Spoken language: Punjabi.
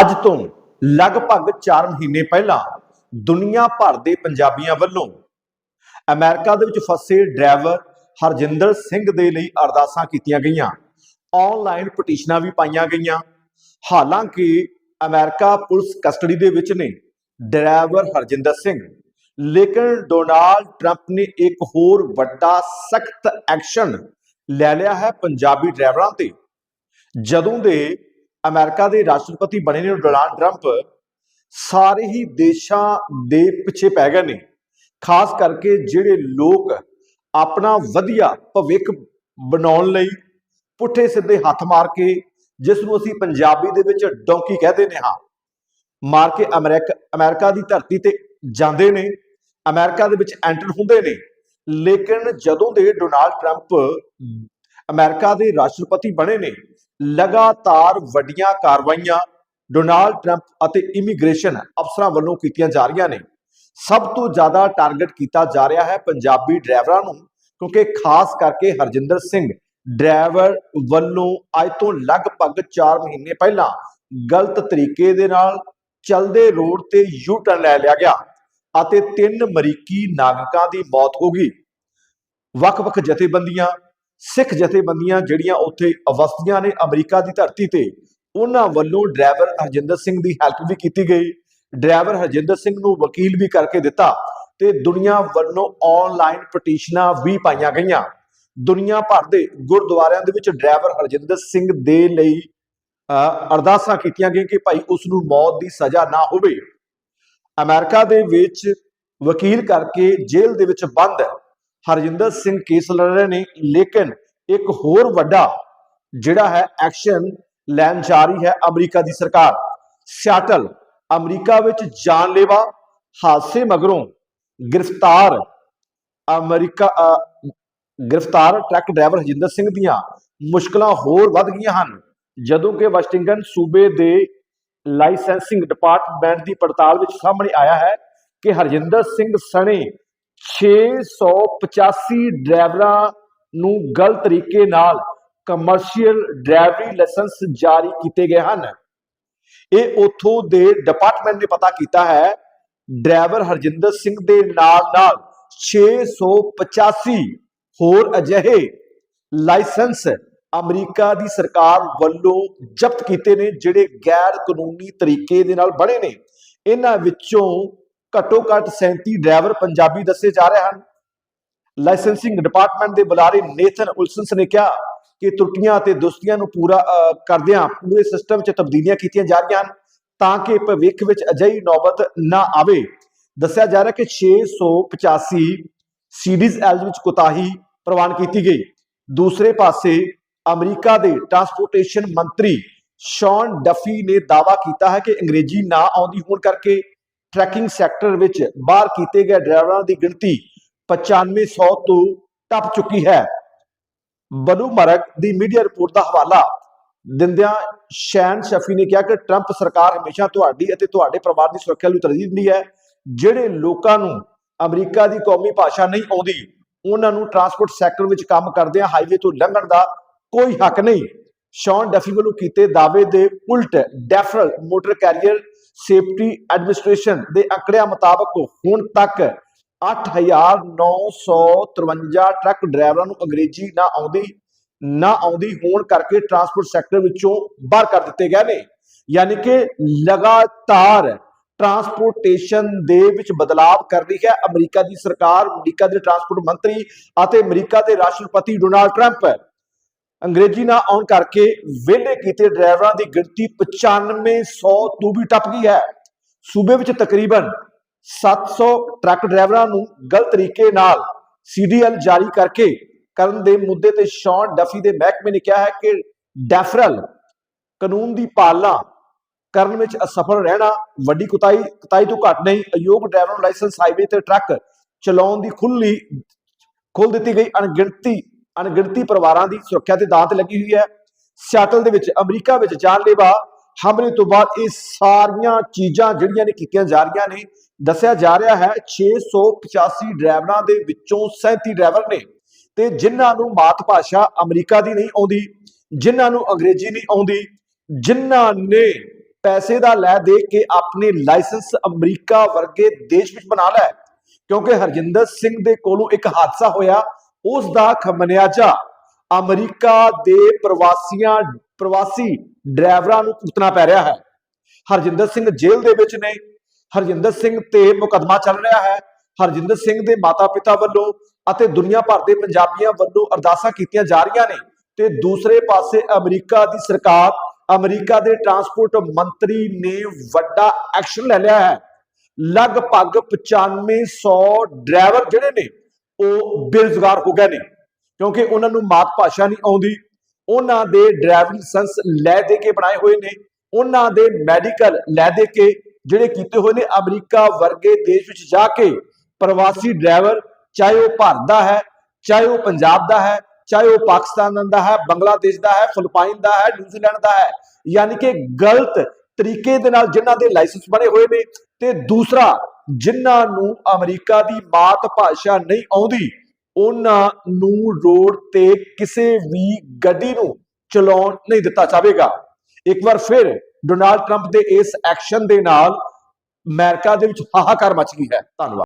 ਅੱਜ ਤੋਂ ਲਗਭਗ 4 ਮਹੀਨੇ ਪਹਿਲਾਂ ਦੁਨੀਆ ਭਰ ਦੇ ਪੰਜਾਬੀਆਂ ਵੱਲੋਂ ਅਮਰੀਕਾ ਦੇ ਵਿੱਚ ਫਸੇ ਡਰਾਈਵਰ ਹਰਜਿੰਦਰ ਸਿੰਘ ਦੇ ਲਈ ਅਰਦਾਸਾਂ ਕੀਤੀਆਂ ਗਈਆਂ। ਆਨਲਾਈਨ ਪਟੀਸ਼ਨਾਂ ਵੀ ਪਾਈਆਂ ਗਈਆਂ। ਹਾਲਾਂਕਿ ਅਮਰੀਕਾ ਪੁਲਿਸ ਕਸਟਡੀ ਦੇ ਵਿੱਚ ਨੇ ਡਰਾਈਵਰ ਹਰਜਿੰਦਰ ਸਿੰਘ। ਲੇਕਿਨ ਡੋਨਾਲਡ ਟਰੰਪ ਨੇ ਇੱਕ ਹੋਰ ਵੱਡਾ ਸਖਤ ਐਕਸ਼ਨ ਲੈ ਲਿਆ ਹੈ ਪੰਜਾਬੀ ਡਰਾਈਵਰਾਂ ਤੇ। ਜਦੋਂ ਦੇ ਅਮਰੀਕਾ ਦੇ ਰਾਸ਼ਟਰਪਤੀ ਬਣੇ ਨੇ ਡੋਨਾਲਡ ਟਰੰਪ, ਸਾਰੇ ਹੀ ਦੇਸ਼ਾਂ ਦੇ ਪਿੱਛੇ ਪੈ ਗਏ ਨੇ। ਖਾਸ ਕਰਕੇ ਜਿਹੜੇ ਲੋਕ ਆਪਣਾ ਵਧੀਆ ਭਵਿੱਖ ਬਣਾਉਣ ਲਈ ਪੁੱਠੇ ਸਿੱਧੇ ਹੱਥ ਮਾਰ ਕੇ, ਜਿਸ ਨੂੰ ਅਸੀਂ ਪੰਜਾਬੀ ਦੇ ਵਿੱਚ ਡੌਂਕੀ ਕਹਦੇ ਨੇ, ਹਾਂ, ਮਾਰ ਕੇ ਅਮਰੀਕਾ ਅਮਰੀਕਾ ਦੀ ਧਰਤੀ ਤੇ ਜਾਂਦੇ ਨੇ, ਅਮਰੀਕਾ ਦੇ ਵਿੱਚ ਐਂਟਰ ਹੁੰਦੇ ਨੇ। ਲੇਕਿਨ ਜਦੋਂ ਦੇ ਡੋਨਾਲਡ ਟਰੰਪ ਅਮਰੀਕਾ ਦੇ ਰਾਸ਼ਟਰਪਤੀ ਬਣੇ ਨੇ ਲਗਾਤਾਰ ਵੱਡੀਆਂ ਕਾਰਵਾਈਆਂ ਡੋਨਾਲਡ ਟਰੰਪ ਅਤੇ ਇਮੀਗ੍ਰੇਸ਼ਨ ਅਫਸਰਾਂ ਵੱਲੋਂ ਕੀਤੀਆਂ ਜਾ ਰਹੀਆਂ ਨੇ। ਸਭ ਤੋਂ ਜ਼ਿਆਦਾ ਟਾਰਗੇਟ ਕੀਤਾ ਜਾ ਰਿਹਾ ਹੈ ਪੰਜਾਬੀ ਡਰਾਈਵਰਾਂ ਨੂੰ, ਕਿਉਂਕਿ ਖਾਸ ਕਰਕੇ ਹਰਜਿੰਦਰ ਸਿੰਘ ਡਰਾਈਵਰ ਵੱਲੋਂ ਅੱਜ ਤੋਂ ਲਗਭਗ 4 ਮਹੀਨੇ ਪਹਿਲਾਂ ਗਲਤ ਤਰੀਕੇ ਦੇ ਨਾਲ ਚਲਦੇ ਰੋਡ ਤੇ ਯੂ ਟਰਨ ਲੈ ਲਿਆ ਗਿਆ ਅਤੇ ਤਿੰਨ ਅਮਰੀਕੀ ਨਾਗਰਿਕਾਂ ਦੀ ਮੌਤ ਹੋ ਗਈ। ਵੱਖ-ਵੱਖ ਜਥੇਬੰਦੀਆਂ ਸਿੱਖ ਜਥੇਬੰਦੀਆਂ ਜਿਹੜੀਆਂ ਉੱਥੇ ਅਵਸਥੀਆਂ ਨੇ ਅਮਰੀਕਾ ਦੀ ਧਰਤੀ ਤੇ ਉਹਨਾਂ ਵੱਲੋਂ ਡਰਾਈਵਰ ਹਰਜਿੰਦਰ ਸਿੰਘ ਦੀ ਹੈਲਪ ਵੀ ਕੀਤੀ ਗਈ। ਡਰਾਈਵਰ ਹਰਜਿੰਦਰ ਸਿੰਘ ਨੂੰ ਵਕੀਲ ਵੀ ਕਰਕੇ ਦਿੱਤਾ ਤੇ ਦੁਨੀਆ ਵੱਲੋਂ ਆਨਲਾਈਨ ਪਟੀਸ਼ਨਾਂ ਵੀ ਪਾਈਆਂ ਗਈਆਂ। ਦੁਨੀਆ ਭਰ ਦੇ ਗੁਰਦੁਆਰਿਆਂ ਦੇ ਵਿੱਚ ਡਰਾਈਵਰ ਹਰਜਿੰਦਰ ਸਿੰਘ ਦੇ ਲਈ ਅ, ਅਰਦਾਸਾਂ ਕੀਤੀਆਂ ਗਈਆਂ ਕਿ ਭਾਈ ਉਸ ਨੂੰ ਮੌਤ ਦੀ ਸਜ਼ਾ ਨਾ ਹੋਵੇ। ਅਮਰੀਕਾ ਦੇ ਵਿੱਚ ਵਕੀਲ ਕਰਕੇ ਜੇਲ੍ਹ ਦੇ ਵਿੱਚ ਬੰਦ ਹਰਜਿੰਦਰ ਸਿੰਘ ਕੇਸ ਲੜ ਰਹੇ ਨੇ, ਲੇਕਿਨ ਇੱਕ ਹੋਰ ਵੱਡਾ ਜਿਹੜਾ ਹੈ ਐਕਸ਼ਨ ਲੈਣ ਜਾ ਰਹੀ ਹੈ ਅਮਰੀਕਾ ਦੀ ਸਰਕਾਰ। ਸਿਆਟਲ, ਅਮਰੀਕਾ ਵਿੱਚ ਜਾਨਲੇਵਾ ਹਾਦਸੇ ਮਗਰੋਂ ਗ੍ਰਿਫਤਾਰ ਅਮਰੀਕਾ ਗ੍ਰਿਫਤਾਰ ਟਰੱਕ ਡਰਾਈਵਰ ਹਰਜਿੰਦਰ ਸਿੰਘ ਦੀਆਂ ਮੁਸ਼ਕਲਾਂ ਹੋਰ ਵੱਧ ਗਈਆਂ ਹਨ। ਜਦੋਂ ਕਿ ਵਾਸ਼ਿੰਗਟਨ ਸੂਬੇ ਦੇ ਲਾਇਸੈਂਸਿੰਗ ਡਿਪਾਰਟਮੈਂਟ ਦੀ ਪੜਤਾਲ ਵਿੱਚ ਸਾਹਮਣੇ ਆਇਆ ਹੈ ਕਿ ਹਰਜਿੰਦਰ ਸਿੰਘ ਸਣੇ 685 ਡਰਾਈਵਰਾਂ ਨੂੰ ਗਲਤ ਤਰੀਕੇ ਨਾਲ ਕਮਰਸ਼ੀਅਲ ਡਰਾਈਵਰੀ ਲਾਇਸੈਂਸ ਜਾਰੀ ਕੀਤੇ ਗਏ ਹਨ। ਇਹ ਉਥੋਂ ਦੇ ਡਿਪਾਰਟਮੈਂਟ ਨੇ ਪਤਾ ਕੀਤਾ ਹੈ। ਡਰਾਈਵਰ ਹਰਜਿੰਦਰ ਸਿੰਘ ਦੇ ਨਾਲ ਨਾਲ 685 ਹੋਰ ਅਜਿਹੇ ਲਾਇਸੈਂਸ ਅਮਰੀਕਾ ਦੀ ਸਰਕਾਰ ਵੱਲੋਂ ਜ਼ਬਤ ਕੀਤੇ ਨੇ, ਜਿਹੜੇ ਗੈਰ ਕਾਨੂੰਨੀ ਤਰੀਕੇ ਦੇ ਨਾਲ ਬਣੇ ਨੇ। ਇਹਨਾਂ ਵਿੱਚੋਂ ਘੱਟੋ ਘੱਟ 37 ਡਰਾਈਵਰ ਪੰਜਾਬੀ ਦੱਸੇ ਜਾ ਰਹੇ ਹਨ। ਲਾਇਸੈਂਸਿੰਗ ਡਿਪਾਰਟਮੈਂਟ ਦੇ ਬੁਲਾਰੇ ਨੇਥਨ ਉਲਸਨਸ ਨੇ ਕਿਹਾ ਕਿ ਤਰੁੱਟੀਆਂ ਅਤੇ ਦੁਸਤੀਆਂ ਨੂੰ ਪੂਰਾ ਕਰਦਿਆਂ ਪੂਰੇ ਸਿਸਟਮ 'ਚ ਤਬਦੀਲੀਆਂ ਕੀਤੀਆਂ ਜਾ ਰਹੀਆਂ ਹਨ ਤਾਂ ਕਿ ਭਵਿੱਖ ਵਿੱਚ ਅਜਿਹੀ ਨੌਬਤ ਨਾ ਆਵੇ। ਦੱਸਿਆ ਜਾ ਰਿਹਾ ਕਿ 685 ਸੀਡੀਜ਼ ਐਲ ਵਿੱਚ ਕੁਤਾਹੀ ਪ੍ਰਵਾਨ ਕੀਤੀ ਗਈ। ਦੂਸਰੇ ਪਾਸੇ ਅਮਰੀਕਾ ਦੇ ਟਰਾਂਸਪੋਰਟੇਸ਼ਨ ਮੰਤਰੀ ਸ਼ੌਨ ਡਫੀ ਨੇ ਦਾਅਵਾ ਕੀਤਾ ਹੈ ਕਿ ਅੰਗਰੇਜ਼ੀ ਨਾ ਆਉਂਦੀ ਹੋਣ ਕਰਕੇ ਟਰੈਕਿੰਗ ਸੈਕਟਰ ਵਿੱਚ ਬਾਹਰ ਕੀਤੇ ਗਏ ਡਰਾਈਵਰਾਂ ਦੀ ਗਿਣਤੀ 9500 ਤੋਂ ਟੱਪ ਚੁੱਕੀ ਹੈ। ਬਲੂਮਰਗ ਦੀ ਮੀਡੀਆ ਰਿਪੋਰਟ ਦਾ ਹਵਾਲਾ ਦਿੰਦਿਆਂ ਸ਼ੈਨ ਸ਼ਫੀ ਨੇ ਕਿਹਾ ਕਿ ਟਰੰਪ ਸਰਕਾਰ ਹਮੇਸ਼ਾ ਤੁਹਾਡੀ ਅਤੇ ਤੁਹਾਡੇ ਪਰਿਵਾਰ ਦੀ ਸੁਰੱਖਿਆ ਨੂੰ ਤਰਜੀਹ ਦਿੰਦੀ ਹੈ। ਜਿਹੜੇ ਲੋਕਾਂ ਨੂੰ ਅਮਰੀਕਾ ਦੀ ਕੌਮੀ ਭਾਸ਼ਾ ਨਹੀਂ ਆਉਂਦੀ, ਉਹਨਾਂ ਨੂੰ ਟਰਾਂਸਪੋਰਟ ਸੈਕਟਰ ਵਿੱਚ ਕੰਮ ਕਰਦਿਆਂ ਹਾਈਵੇ ਤੋਂ ਲੰਘਣ ਦਾ ਕੋਈ ਹੱਕ ਨਹੀਂ। ਸ਼ੌਨ ਡਫੀ ਵੱਲੋਂ ਕੀਤੇ ਦਾਅਵੇ ਦੇ ਉਲਟ ਡੈਫਰਲ ਮੋਟਰ ਕੈਰੀਅਰ ਸੇਫਟੀ ਐਡਮਿਨਿਸਟ੍ਰੇਸ਼ਨ ਦੇ ਅੰਕੜਿਆਂ ਮੁਤਾਬਕ ਹੁਣ ਤੱਕ 8953 ਟਰੱਕ ਡਰਾਈਵਰਾਂ ਨੂੰ ਅੰਗਰੇਜ਼ੀ ਨਾ ਆਉਂਦੀ ਨਾ ਆਉਂਦੀ ਹੋਣ ਕਰਕੇ ਟਰਾਂਸਪੋਰਟ ਸੈਕਟਰ ਵਿੱਚੋਂ ਬਾਹਰ ਕਰ ਦਿੱਤੇ ਗਏ ਨੇ। ਯਾਨੀ ਕਿ ਲਗਾਤਾਰ ਟਰਾਂਸਪੋਰਟੇਸ਼ਨ ਦੇ ਵਿੱਚ ਬਦਲਾਵ ਕਰ ਰਹੀ ਹੈ। ਅਮਰੀਕਾ ਦੀ ਸਰਕਾਰ, ਅਮਰੀਕਾ ਦੇ ਟਰਾਂਸਪੋਰਟ ਮੰਤਰੀ ਅਤੇ ਅਮਰੀਕਾ ਦੇ ਰਾਸ਼ਟਰਪਤੀ ਡੋਨਾਲਡ ਟਰੰਪ ਅੰਗਰੇਜ਼ੀ ਨਾ ਆਉਣ ਕਰਕੇ ਵਿਹਲੇ ਕੀਤੇ ਡਰਾਈਵਰਾਂ ਦੀ ਗਿਣਤੀ 9500 ਤੋਂ ਵੀ ਟੱਪ ਗਈ ਹੈ। ਸੂਬੇ ਵਿੱਚ ਤਕਰੀਬਨ 700 ਟਰੱਕ ਡਰਾਈਵਰਾਂ ਨੂੰ ਗਲਤ ਤਰੀਕੇ ਨਾਲ ਸੀਡੀਐਲ ਜਾਰੀ ਕਰਕੇ ਕਰਨ ਦੇ ਮੁੱਦੇ ਤੇ ਸ਼ੌਨ ਡਫੀ ਦੇ ਮਹਿਕਮੇ ਨੇ ਕਿਹਾ ਹੈ ਕਿ ਡੈਫਰਲ ਕਾਨੂੰਨ ਦੀ ਪਾਲਣਾ ਕਰਨ ਵਿੱਚ ਅਸਫਲ ਰਹਿਣਾ ਵੱਡੀ ਕੁਤਾਈ ਕੁਤਾਈ ਤੋਂ ਘੱਟ ਨਹੀਂ, ਅਯੋਗ ਡਰਾਈਵਰ ਨੂੰ ਲਾਇਸੈਂਸ ਹਾਈਵੇ ਤੇ ਟਰੱਕ ਚਲਾਉਣ ਦੀ ਖੁੱਲੀ ਖੋਲ ਦਿੱਤੀ ਗਈ ਅਣਗਿਣਤੀ ਅਣਗਿਣਤੀ ਪਰਿਵਾਰਾਂ ਦੀ ਸੁਰੱਖਿਆ ਤੇ ਦਾਤ ਲੱਗੀ ਹੋਈ ਹੈ। ਸਿਆਟਲ ਦੇ ਵਿੱਚ, ਅਮਰੀਕਾ ਵਿੱਚ ਜਾਨਲੇਵਾ ਹਮਲੇ ਤੋਂ ਬਾਅਦ ਇਹ ਸਾਰੀਆਂ ਚੀਜ਼ਾਂ ਜਿਹੜੀਆਂ ਨੇ ਕੀਤੀਆਂ ਜਾ ਰਹੀਆਂ ਨੇ। ਦੱਸਿਆ ਜਾ ਰਿਹਾ ਹੈ 685 ਡਰਾਈਵਰਾਂ ਦੇ ਵਿੱਚੋਂ 37 ਡਰਾਈਵਰ ਨੇ ਤੇ ਜਿਨ੍ਹਾਂ ਨੂੰ ਮਾਤ ਭਾਸ਼ਾ ਅਮਰੀਕਾ ਦੀ ਨਹੀਂ ਆਉਂਦੀ, ਜਿਨ੍ਹਾਂ ਨੂੰ ਅੰਗਰੇਜ਼ੀ ਨਹੀਂ ਆਉਂਦੀ, ਜਿਨ੍ਹਾਂ ਨੇ ਪੈਸੇ ਦਾ ਲੈ ਦੇ ਕੇ ਆਪਣੇ ਲਾਇਸੈਂਸ ਅਮਰੀਕਾ ਵਰਗੇ ਦੇਸ਼ ਵਿੱਚ ਬਣਾ ਲਿਆ ਕਿਉਂਕਿ ਹਰਜਿੰਦਰ ਸਿੰਘ ਦੇ ਕੋਲੋਂ ਇੱਕ ਹਾਦਸਾ ਹੋਇਆ ਉਸ ਦਾ ਖਮਨਿਆਜਾ ਅਮਰੀਕਾ ਦੇ ਪ੍ਰਵਾਸੀਆਂ, ਪ੍ਰਵਾਸੀ ਡਰਾਈਵਰਾਂ ਨੂੰ ਭੁਗਤਣਾ ਪੈ ਰਿਹਾ ਹੈ। ਹਰਜਿੰਦਰ ਸਿੰਘ ਜੇਲ੍ਹ ਦੇ ਵਿੱਚ ਨੇ। ਹਰਜਿੰਦਰ ਸਿੰਘ ਤੇ ਮੁਕੱਦਮਾ ਚੱਲ ਰਿਹਾ ਹੈ। ਹਰਜਿੰਦਰ ਸਿੰਘ ਦੇ ਮਾਤਾ-ਪਿਤਾ ਵੱਲੋਂ ਅਤੇ ਦੁਨੀਆ ਭਰ ਦੇ ਪੰਜਾਬੀਆਂ ਵੱਲੋਂ ਅਰਦਾਸਾਂ ਕੀਤੀਆਂ ਜਾ ਰਹੀਆਂ ਨੇ ਤੇ ਦੂਸਰੇ ਪਾਸੇ ਅਮਰੀਕਾ ਦੀ ਸਰਕਾਰ, ਅਮਰੀਕਾ ਦੇ ਟਰਾਂਸਪੋਰਟ ਮੰਤਰੀ ਨੇ ਵੱਡਾ ਐਕਸ਼ਨ ਲੈ ਲਿਆ ਹੈ। ਲਗਭਗ 9500 ਡਰਾਈਵਰ ਜਿਹੜੇ ਨੇ ਉਹ ਬੇਰੁਜ਼ਗਾਰ ਹੋ ਗਏ ਨੇ, ਕਿਉਂਕਿ ਉਹਨਾਂ ਨੂੰ ਮਾਤ ਭਾਸ਼ਾ ਨਹੀਂ ਆਉਂਦੀ। ਉਹਨਾਂ ਦੇ ਡਰਾਈਵਿੰਗ ਲਾਇਸੈਂਸ ਲੈ ਦੇ ਕੇ ਬਣਾਏ ਹੋਏ ਨੇ। ਉਹਨਾਂ ਦੇ ਮੈਡੀਕਲ ਲੈ ਦੇ ਕੇ ਜਿਹੜੇ ਕੀਤੇ ਹੋਏ ਨੇ, ਅਮਰੀਕਾ ਵਰਗੇ ਦੇਸ਼ ਵਿੱਚ ਜਾ ਕੇ ਪ੍ਰਵਾਸੀ ਡਰਾਈਵਰ ਚਾਹੇ ਉਹ ਭਾਰਤ ਦਾ ਹੈ, ਚਾਹੇ ਉਹ ਪੰਜਾਬ ਦਾ ਹੈ, ਚਾਹੇ ਉਹ ਪਾਕਿਸਤਾਨ ਦਾ ਹੈ, ਬੰਗਲਾਦੇਸ਼ ਦਾ ਹੈ, ਫਿਲੀਪਾਈਨ ਦਾ ਹੈ, ਨਿਊਜ਼ੀਲੈਂਡ ਦਾ ਹੈ, ਯਾਨੀ ਕਿ ਗਲਤ ਤਰੀਕੇ ਦੇ ਨਾਲ ਜਿਨ੍ਹਾਂ ਦੇ ਲਾਇਸੈਂਸ ਬਣੇ ਹੋਏ ਨੇ ਤੇ ਦੂਸਰਾ ਜਿਨ੍ਹਾਂ ਨੂੰ ਅਮਰੀਕਾ ਦੀ ਮਾਤ ਭਾਸ਼ਾ ਨਹੀਂ ਆਉਂਦੀ, ਉਹਨਾਂ ਨੂੰ ਰੋਡ ਤੇ ਕਿਸੇ ਵੀ ਗੱਡੀ ਨੂੰ ਚਲਾਉਣ ਨਹੀਂ ਦਿੱਤਾ ਜਾਵੇਗਾ। ਇੱਕ ਵਾਰ ਫਿਰ ਡੋਨਾਲਡ ਟਰੰਪ ਦੇ ਇਸ ਐਕਸ਼ਨ ਦੇ ਨਾਲ ਅਮਰੀਕਾ ਦੇ ਵਿੱਚ ਹਾਹਾਕਾਰ ਮਚ ਗਈ ਹੈ। ਧੰਨਵਾਦ।